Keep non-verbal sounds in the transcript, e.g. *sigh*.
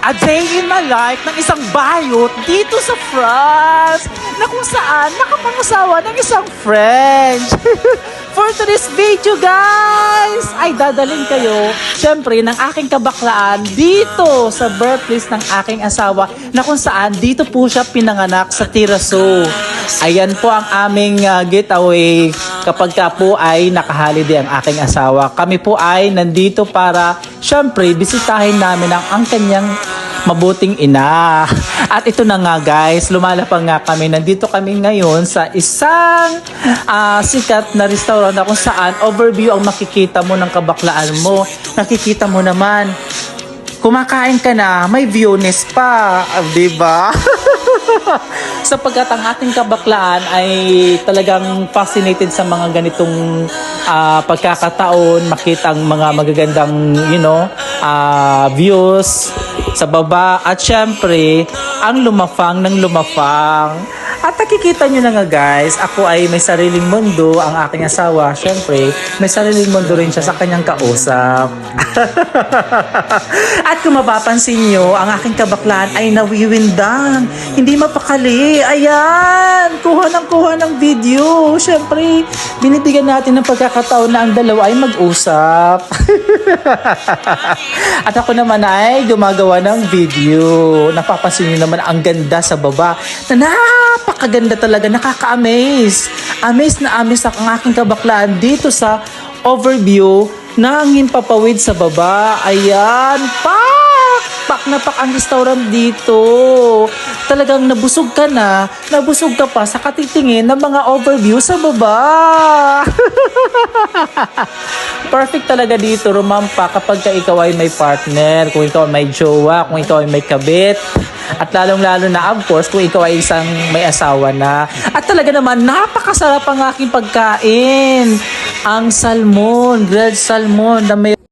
A day in my life ng isang bayot dito sa France na kung saan nakapangasawa ng isang French. *laughs* For today's video guys, ay dadalhin kayo syempre ng aking kabaklaan dito sa birthplace ng aking asawa na kung saan dito po siya pinanganak sa Tiraso. Ayan po ang aming uh, getaway kapag ka po ay nakaholiday ang aking asawa. Kami po ay nandito para syempre bisitahin namin ang, ang kanyang mabuting ina. *laughs* At ito na nga guys, lumalapang nga kami. Nandito kami ngayon sa isang ah, sikat na restaurant na kung saan overview ang makikita mo ng kabaklaan mo. Nakikita mo naman, kumakain ka na, may viewness pa. Ah, di ba? *laughs* *laughs* sapagkat ang ating kabaklaan ay talagang fascinated sa mga ganitong ah, pagkakataon, makita ang mga magagandang, you know, ah, views sa baba at syempre, ang lumafang ng lumafang. At nakikita nyo na nga guys, ako ay may sariling mundo, ang aking asawa, syempre, may sariling mundo rin siya sa kanyang kausap. *laughs* At kung mapapansin nyo, ang aking kabaklaan ay nawiwindang. Hindi mapakali. Ayan! Kuha ng kuha ng video. Siyempre, binibigyan natin ng pagkakataon na ang dalawa ay mag-usap. *laughs* At ako naman ay gumagawa ng video. Napapansin nyo naman ang ganda sa baba. Na napakaganda talaga. Nakaka-amaze. Amaze na amaze ang aking kabaklaan dito sa overview ng himpapawid sa baba. Ayan, pak! Pak na pak ang restaurant dito. Talagang nabusog ka na, nabusog ka pa sa katitingin ng mga overview sa baba. *laughs* Perfect talaga dito, rumampa kapag ka ikaw ay may partner, kung ikaw ay may jowa, kung ikaw ay may kabit. At lalong-lalo na, of course, kung ikaw ay isang may asawa na. At talaga naman, napakasarap ang aking pagkain. Ang salmon, grilled salmon na may